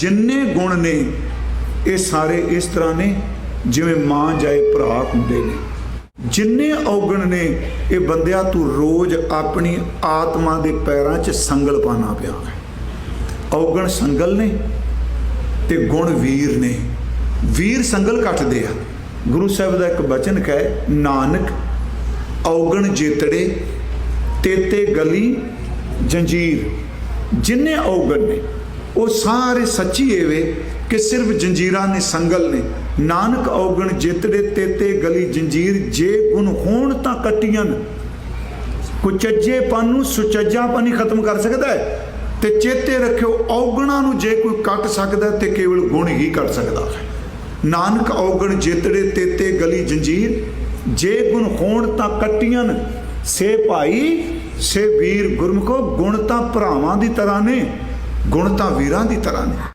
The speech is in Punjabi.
ਜਿੰਨੇ ਗੁਣ ਨੇ, ਇਹ ਸਾਰੇ ਇਸ ਤਰ੍ਹਾਂ ਨੇ ਜਿਵੇਂ ਮਾਂ ਜਾਏ ਭਰਾ ਹੁੰਦੇ ਨੇ। ਜਿੰਨੇ ਔਗਣ ਨੇ, ਇਹ ਬੰਦਿਆ ਤੂੰ ਰੋਜ਼ ਆਪਣੀ ਆਤਮਾ ਦੇ ਪੈਰਾਂ 'ਚ ਸੰਗਲ ਪਾਣਾ ਪਿਆ ਹੈ। ਔਗਣ ਸੰਗਲ ਨੇ ਤੇ ਗੁਣ ਵੀਰ ਨੇ। ਵੀਰ ਸੰਗਲ ਕੱਟਦੇ ਆ। ਗੁਰੂ ਸਾਹਿਬ ਦਾ ਇੱਕ ਬਚਨ ਕਹੇ, ਨਾਨਕ, ਔਗਣ ਜੇਤੜੇ, ਤੇਤੇ ਗਲੀ, ਜੰਜੀਰ। ਜਿੰਨੇ ਔਗਣ ਨੇ ਉਹ ਸਾਰੇ ਸੱਚੀ ਏਵੇ ਕਿ ਸਿਰਫ ਜੰਜੀਰਾਂ ਨੇ ਸੰਗਲ ਨੇ। ਨਾਨਕ ਔਗਣ ਜਿਤੜੇ ਤੇਤੇ ਗਲੀ ਜੰਜੀਰ ਜੇ ਗੁਣ ਹੋਣ ਤਾਂ ਕੱਟੀਆਂ ਕੁਚੱਜੇਪਨ ਨੂੰ ਸੁਚੱਜਾਪਨ ਹੀ ਖਤਮ ਕਰ ਸਕਦਾ ਹੈ ਤੇ ਚੇਤੇ ਰੱਖਿਓ ਔਗਣਾ ਨੂੰ ਜੇ ਕੋਈ ਕੱਟ ਸਕਦਾ ਤੇ ਕੇਵਲ ਗੁਣ ਹੀ ਕੱਟ ਸਕਦਾ ਹੈ। ਨਾਨਕ ਔਗਣ ਜਿਤੜੇ ਤੇਤੇ ਗਲੀ ਜੰਜੀਰ ਜੇ ਗੁਣ ਹੋਣ ਤਾਂ ਕੱਟੀਆਂ ਸੇ ਭਾਈ, ਸੇ ਵੀਰ ਗੁਰਮੁਖੋ, ਗੁਣ ਤਾਂ ਭਰਾਵਾਂ ਦੀ ਤਰ੍ਹਾਂ ਨੇ। ਗੁਣ ਤਾਂ ਵੀਰਾਂ ਦੀ ਤਰ੍ਹਾਂ ਨੇ।